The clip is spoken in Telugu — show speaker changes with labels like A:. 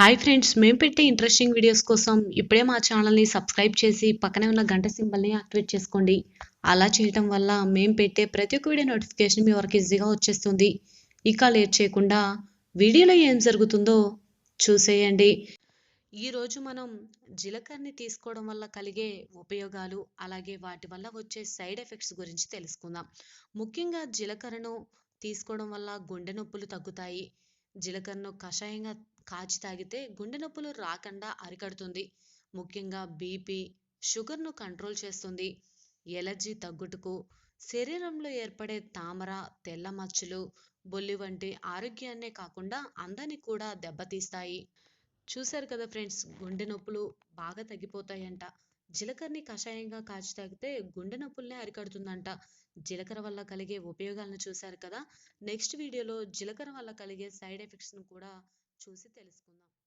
A: హాయ్ ఫ్రెండ్స్ మేము పెట్టే ఇంట్రెస్టింగ్ వీడియోస్ కోసం ఇప్పుడే మా ఛానల్ని సబ్స్క్రైబ్ చేసి పక్కనే ఉన్న గంట సింబల్ని యాక్టివేట్ చేసుకోండి. అలా చేయటం వల్ల మేము పెట్టే ప్రతి ఒక్క వీడియో నోటిఫికేషన్ మీ వరకు ఈజీగా వచ్చేస్తుంది. ఇక లేట్ చేయకుండా వీడియోలో ఏం జరుగుతుందో చూసేయండి. ఈరోజు మనం జీలకర్రని తీసుకోవడం వల్ల కలిగే ఉపయోగాలు అలాగే వాటి వల్ల వచ్చే సైడ్ ఎఫెక్ట్స్ గురించి తెలుసుకుందాం. ముఖ్యంగా జీలకర్రను తీసుకోవడం వల్ల గుండె నొప్పులు తగ్గుతాయి. జీలకర్రను కషాయంగా కాచి తాగితే గుండె నొప్పులు రాకుండా అరికడుతుంది. ముఖ్యంగా బీపీ షుగర్ను కంట్రోల్ చేస్తుంది. ఎలర్జీ తగ్గుటకు శరీరంలో ఏర్పడే తామర తెల్ల మచ్చలు బొల్లి వంటి ఆరోగ్యాన్నే కాకుండా అందాన్ని కూడా దెబ్బతీస్తాయి. చూశారు కదా ఫ్రెండ్స్ గుండె నొప్పులు బాగా తగ్గిపోతాయంట. జీలకర్రని కషాయంగా కాచి తాగితే గుండె నొప్పుల్ని అరికడుతుందంట. జీలకర్ర వల్ల కలిగే ఉపయోగాలను చూశారు కదా. నెక్స్ట్ వీడియోలో జీలకర్ర వల్ల కలిగే సైడ్ ఎఫెక్ట్స్ను కూడా చూసి తెలుసుకుందాం.